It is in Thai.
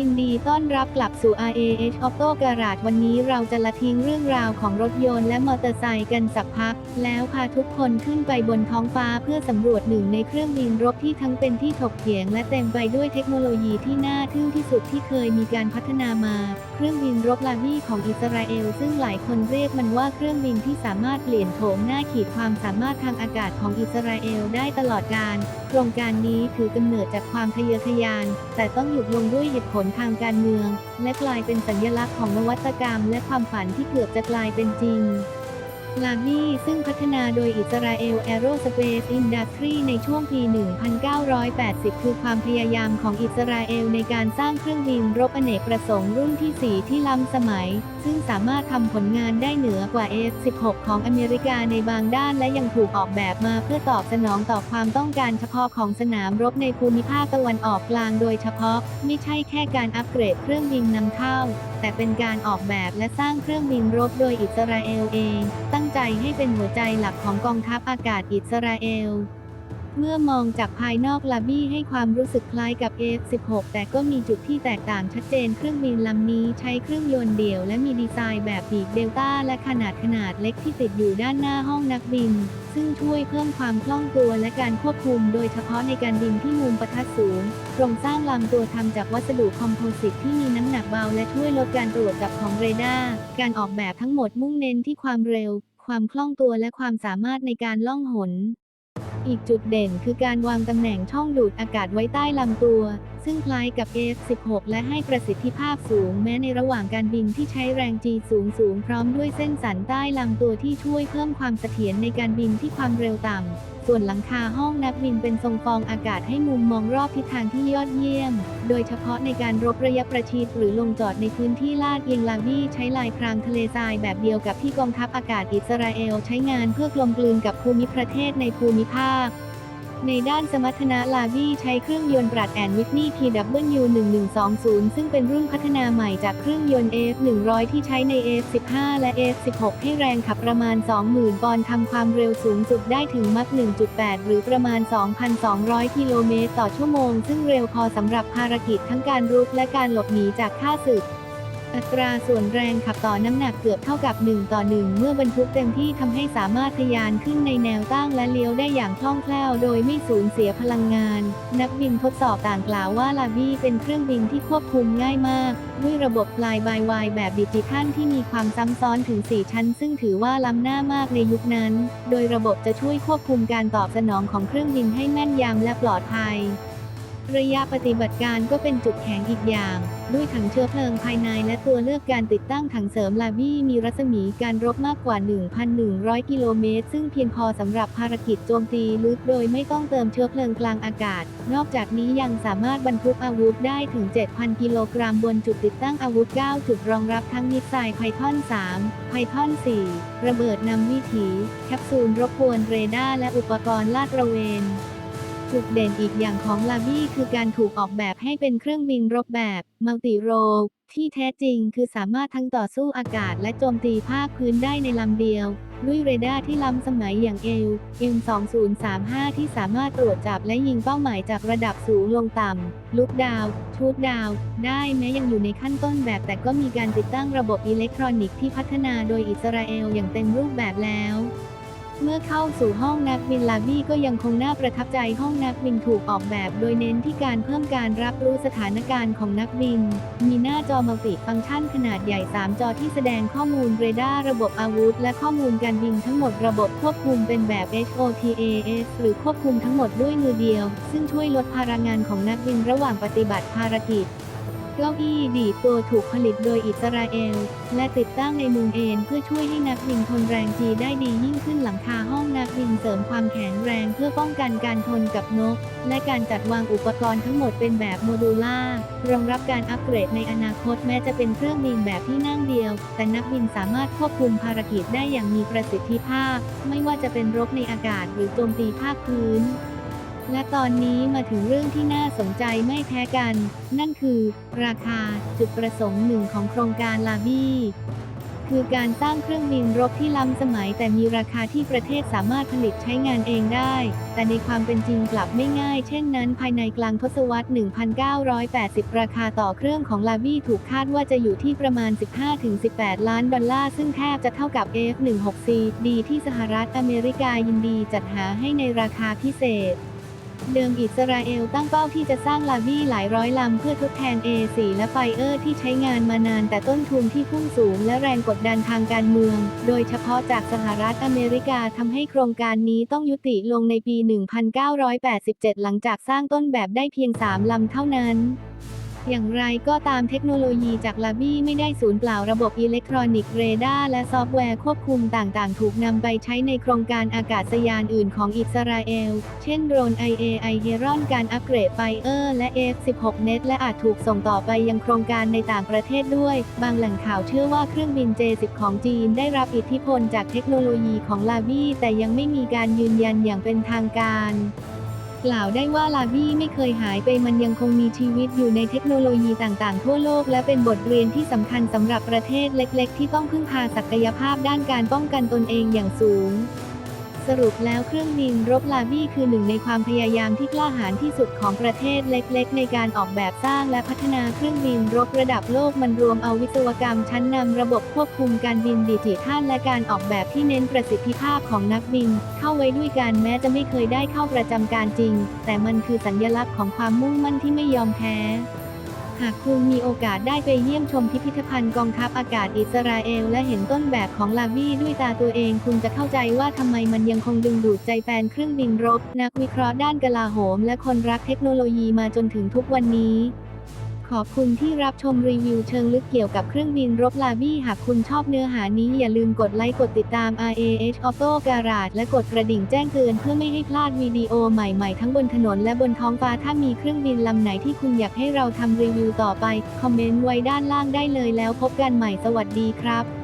ยินดีต้อนรับกลับสู่ RAH Auto Garage วันนี้เราจะละทิ้งเรื่องราวของรถยนต์และมอเตอร์ไซค์กันสักพัก แล้วพาทุกคนขึ้นไปบนท้องฟ้าเพื่อสำรวจหนึ่งในเครื่องบินรบที่ทั้งเป็นที่ถกเถียงและเต็มไปด้วยเทคโนโลยีที่น่าทึ่งที่สุดที่เคยมีการพัฒนามา เครื่องบินรบลาวีของอิสราเอล ซึ่งหลายคนเรียกมันว่าเครื่องบินที่สามารถเปลี่ยนโฉมหน้าขีดความสามารถทางอากาศของอิสราเอลได้ตลอดการ โครงการนี้ถือกำเนิดจากความทะเยอทะยาน แต่ต้องหยุดลงด้วยเหตุผลทางการเมือง และกลายเป็นสัญลักษณ์ของนวัตกรรม และความฝันที่เกือบจะกลายเป็นจริง ลาวีซึ่งพัฒนาโดยอิสราเอลแอโรสเปซอินดัสทรีในช่วงปี 1980 คือความพยายามของอิสราเอลในการสร้างเครื่องบินรบอเนกประสงค์รุ่นที่ 4 ที่ล้ำสมัย ซึ่งสามารถทำผลงานได้เหนือกว่า F-16 ของอเมริกาในบางด้านและยังถูกออกแบบมาเพื่อตอบสนองต่อความต้องการเฉพาะของสนามรบในภูมิภาคตะวันออกกลางโดยเฉพาะ ไม่ใช่แค่การอัปเกรดเครื่องบินนำเข้าแต่เป็นการออกแบบและสร้างเครื่องบินรบโดยอิสราเอลเอง ตั้งใจให้เป็นหัวใจหลักของกองทัพอากาศอิสราเอล เมื่อมองจากภายนอกลาบี้ให้ความรู้สึกคล้ายกับ F-16 แต่ก็มีจุดที่แตกต่างชัดเจนเครื่องบินลำนี้ใช้เครื่องยนต์เดี่ยว และมีดีไซน์แบบปีกเดลต้าและขนาดขนาดเล็กที่ติดอยู่ด้านหน้าห้องนักบิน ซึ่งช่วยเพิ่มความคล่องตัวและการควบคุม โดยเฉพาะในการบินที่มุมประทัดสูงโครงสร้างลำตัวทำจากวัสดุคอมโพสิตที่มีน้ำหนักเบา และช่วยลดการตรวจจับของเรดาร์การออกแบบทั้งหมดมุ่งเน้นที่ความเร็ว ความคล่องตัวและความสามารถในการล่องหน อีกจุดเด่นคือการวางตำแหน่งช่องดูดอากาศไว้ใต้ลำตัว ซึ่งคล้ายกับ F-16 และให้ประสิทธิภาพสูงแม้ในระหว่างการบินที่ใช้แรง G สูงสูงพร้อมด้วยเส้นสันใต้ลำตัวที่ช่วยเพิ่มความเสถียรในการบินที่ความเร็วต่ำส่วนหลังคาห้องนักบินเป็นทรงฟองอากาศให้มุมมองรอบทิศทางที่ยอดเยี่ยม โดยเฉพาะในการรบระยะประชิดหรือลงจอดในพื้นที่ลาดเอียงลาวีใช้ลายพรางทะเลทรายแบบเดียวกับที่กองทัพอากาศอิสราเอลใช้งานเพื่อกลมกลืนกับภูมิประเทศในภูมิภาค ในด้านสมรรถนะลาวีใช้เครื่องยนต์ปรัดแอนวิทนี่ PW1120 ซึ่งเป็นรุ่นพัฒนาใหม่จากเครื่องยนต์ F100 ที่ใช้ใน F15 และ F16 ให้แรงขับประมาณ 20,000 ปอนด์ทำความเร็วสูงสุดได้ถึงมัก 1.8 หรือประมาณ 2,200 กิโลเมตรต่อชั่วโมง ซึ่งเร็วพอสำหรับภารกิจทั้งการรุกและการหลบหนีจากข้าศึก อัตราส่วนแรงขับต่อน้ำหนักเกือบเท่ากับ 1 ต่อ 1 เมื่อบรรทุกเต็มที่ทำให้สามารถทะยานขึ้นในแนวตั้งและเลี้ยวได้อย่างคล่องแคล่วโดยไม่สูญเสียพลังงาน นักบินทดสอบต่างกล่าวว่าลาบี้เป็นเครื่องบินที่ควบคุมง่ายมาก ด้วยระบบฟลายบายวายแบบดิจิทัลที่มีความซ้ำซ้อนถึง 4 ชั้น ซึ่งถือว่าล้ำหน้ามากในยุคนั้น โดยระบบจะช่วยควบคุมการตอบสนองของเครื่องบินให้แม่นยำและปลอดภัย ระยะปฏิบัติการก็เป็นจุดแข็งอีกอย่าง ด้วยถังเชื้อเพลิงภายในและตัวเลือกการติดตั้งถังเสริมลาบี้มีรัศมีการรบมากกว่า 1,100 กิโลเมตร ซึ่งเพียงพอสำหรับภารกิจโจมตีลึกโดยไม่ต้องเติมเชื้อเพลิงกลางอากาศ นอกจากนี้ยังสามารถบรรทุกอาวุธได้ถึง 7,000 กิโลกรัมบนจุดติดตั้งอาวุธ 9 จุดรองรับทั้งมิสไซล์ไพทอน 3 ไพทอน 4 ระเบิดนำวิถี แคปซูลรบกวนเรดาร์และอุปกรณ์ลาดระเวน จุดเด่นอีกอย่างของลาบี้คือการถูกออกแบบให้เป็นเครื่องบินรบแบบมัลติโรที่แท้จริงคือสามารถทั้งต่อสู้อากาศและโจมตีภาคพื้นได้ในลำเดียว ด้วยเรดาร์ที่ล้ำสมัยอย่างเอล M2035 ที่สามารถตรวจจับและยิงเป้าหมายจากระดับสูงลงต่ำ ลุกดาว ชูดดาว ได้แม้ยังอยู่ในขั้นต้นแบบแต่ก็มีการติดตั้งระบบอิเล็กทรอนิกส์ที่พัฒนาโดยอิสราเอลอย่างเต็มรูปแบบแล้ว เมื่อเข้าสู่ห้องนักบินลาบี้ก็ยังคงน่าประทับใจห้องนักบินถูกออกแบบโดยเน้นที่การเพิ่มการรับรู้สถานการณ์ของนักบิน มีหน้าจอมัลติฟังก์ชันขนาดใหญ่ 3 จอที่แสดงข้อมูลเรดาร์ระบบอาวุธ และข้อมูลการบินทั้งหมดระบบควบคุมเป็นแบบ HOTAS หรือควบคุมทั้งหมดด้วยมือเดียว ซึ่งช่วยลดพลังงานของนักบินระหว่างปฏิบัติภารกิจ เก้าอี้ดีดตัวถูกผลิตโดยอิสราเอล และติดตั้งในมุมเอนเพื่อช่วยให้นักบินทนแรงจีได้ดียิ่งขึ้นหลังคาห้องนักบินเสริมความแข็งแรงเพื่อป้องกันการทนกับนก และการจัดวางอุปกรณ์ทั้งหมดเป็นแบบโมดูล่ารองรับการอัปเกรดในอนาคตแม้จะเป็นเครื่องบินแบบที่นั่งเดียว แต่นักบินสามารถควบคุมภารกิจได้อย่างมีประสิทธิภาพ ไม่ว่าจะเป็นรบในอากาศหรือโจมตีภาคพื้น และตอนนี้มาถึงเรื่องที่น่าสนใจไม่แพ้กัน นั่นคือ ราคาจุดประสงค์หนึ่งของโครงการลาบี้คือการสร้างเครื่องบินรบที่ล้ำสมัย แต่มีราคาที่ประเทศสามารถผลิตใช้งานเองได้ แต่ในความเป็นจริงกลับไม่ง่าย เช่นนั้น ภายในกลางทศวรรษ 1980 ราคาต่อเครื่องของลาบี้ถูกคาดว่าจะอยู่ที่ประมาณ 15-18 ล้านดอลลาร์ ซึ่งแทบจะเท่ากับ F-16C ดีที่สหรัฐอเมริกายินดีจัดหาให้ในราคาพิเศษ เดิมอิสราเอลตั้งเป้าที่จะสร้างลาบี้หลายร้อยลำเพื่อทดแทน A4 และไฟเออร์ที่ใช้งานมานานแต่ต้นทุนที่พุ่งสูงและแรงกดดันทางการเมือง โดยเฉพาะจากสหรัฐอเมริกาทำให้โครงการนี้ต้องยุติลงในปี 1987 หลังจากสร้างต้นแบบได้เพียง 3 ลำเท่านั้น อย่างไรก็ตามเทคโนโลยีจากลาบี้ไม่ได้สูญเปล่าระบบอิเล็กทรอนิกส์เรดาร์และซอฟต์แวร์ควบคุมต่างๆ ถูกนำไปใช้ในโครงการอากาศยานอื่นของอิสราเอล เช่นโดรน IAI Heron การอัปเกรดไฟเออร์และ F-16 Net และอาจถูกส่งต่อไปยังโครงการในต่างประเทศด้วย บางแหล่งข่าวเชื่อว่าเครื่องบิน J-10 ของจีนได้รับอิทธิพลจากเทคโนโลยีของลาบี้แต่ยังไม่มีการยืนยันอย่างเป็นทางการ กล่าวได้ว่าลาบี้ไม่เคยหายไปมันยังคงมีชีวิตอยู่ในเทคโนโลยีต่างๆ ทั่วโลก และเป็นบทเรียนที่สำคัญสำหรับประเทศเล็ก ๆ ที่ต้องพึ่งพาศักยภาพด้านการป้องกันตนเองอย่างสูง สรุปแล้วเครื่องบินรบลาบี้คือหนึ่งในความพยายามที่กล้าหาญที่สุดของประเทศเล็กๆ ในการออกแบบสร้างและพัฒนาเครื่องบินรบระดับโลกมันรวมเอาวิศวกรรมชั้นนำระบบควบคุมการบินดิจิทัลและการออกแบบที่เน้นประสิทธิภาพของนักบิน เข้าไว้ด้วยกันแม้จะไม่เคยได้เข้าประจำการจริง แต่มันคือสัญลักษณ์ของความมุ่งมั่นที่ไม่ยอมแพ้ หากคุณมีโอกาสได้ไปเยี่ยมชมพิพิธภัณฑ์กองทัพอากาศอิสราเอล และเห็นต้นแบบของลาบี้ด้วยตาตัวเอง คุณจะเข้าใจว่าทำไมมันยังคงดึงดูดใจแฟนเครื่องบินรบ นักวิเคราะห์ด้านกลาโหม และคนรักเทคโนโลยีมาจนถึงทุกวันนี้ ขอบคุณที่รับชมรีวิวเชิงลึกเกี่ยวกับเครื่องบินรบลาบี้หากคุณชอบเนื้อหานี้อย่าลืมกดไลค์กดติดตาม RAH Auto Garage และกดกระดิ่งแจ้งเตือนเพื่อไม่ให้พลาดวิดีโอใหม่ๆ ทั้งบนถนนและบนท้องฟ้าถ้ามีเครื่องบินลำไหนที่คุณอยากให้เราทำรีวิวต่อไป คอมเมนต์ไว้ด้านล่างได้เลยแล้วพบกันใหม่สวัสดีครับ